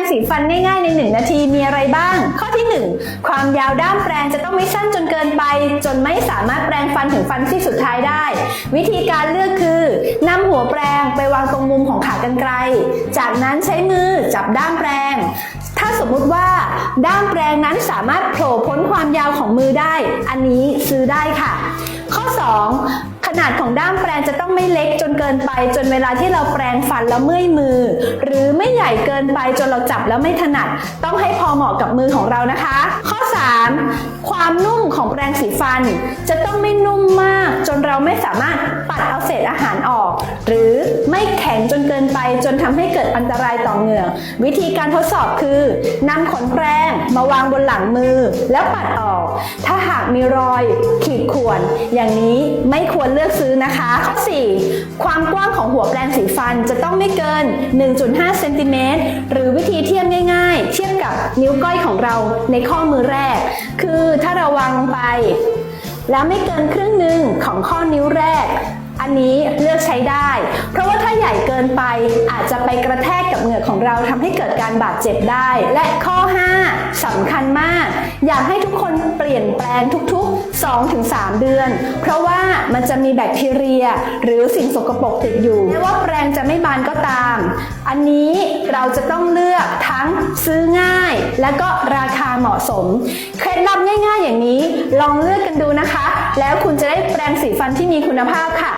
งสีฟันง่ายๆใน 1 นาทีมีอะไรบ้าง ข้อที่ 1 ความยาวด้ามแปรงจะต้องไม่สั้นจนเกินไป จนไม่สามารถแปรงฟันถึงฟันซี่สุดท้ายได้ วิธีการเลือกคือนำหัวแปรงไปวางตรงมุมของขากรรไกรจากนั้นใช้มือจับด้ามแปรงถ้าสมมุติว่าด้ามแปรงนั้นสามารถโผล่พ้นความยาวของมือได้ อันนี้ซื้อได้ค่ะ ข้อ 2 ขนาดของด้ามแปรงจะต้องไม่เล็กจนเกินไป จนเวลาที่เราแปรงฟันแล้วเมื่อยมือ หรือไม่ใหญ่เกินไปจนเราจับแล้วไม่ถนัด ต้องให้พอเหมาะกับมือของเรานะคะ ข้อ 3 ความนุ่มของแปรงสีฟัน จะต้องไม่นุ่มมาก จนเราไม่สามารถปัดเอาเศษอาหารออก หรือไม่แข็งจนเกินไป จนทำให้เกิดอันตรายต่อเหงือกวิธีการทดสอบคือนำขนแปรง มาวางบนหลังมือ แล้วปัดออก ถ้าหากมีรอยขีดข่วน อย่างนี้ไม่ควรเลือกซื้อนะคะข้อ4ความกว้างของหัวแปรงสีฟันจะต้องไม่เกิน 1.5เซนติเมตรหรือวิธีเทียบง่าย ๆ เทียบกับนิ้วก้อยของเราในข้อมือแรก คือถ้าเราวางลงไป แล้วไม่เกินครึ่งหนึ่งของข้อนิ้วแรก อันนี้เลือกใช้ได้ เพราะว่าถ้าใหญ่เกินไปอาจจะไปกระแทก เหงือกของเราทำให้เกิดการบาดเจ็บได้ และข้อ 5สำคัญมาก อยากให้ทุกคนเปลี่ยนแปลงทุกๆ 2-3 เดือน เพราะว่ามันจะมีแบคทีเรีย หรือสิ่งสกปรกติดอยู่แม้ว่าแปรงจะไม่บานก็ตาม อันนี้เราจะต้องเลือกทั้งซื้อง่าย และก็ราคาเหมาะสม เคล็ดลับง่าย ๆ อย่างนี้ลองเลือกกันดูนะคะ แล้วคุณจะได้แปรงสีฟันที่มีคุณภาพค่ะ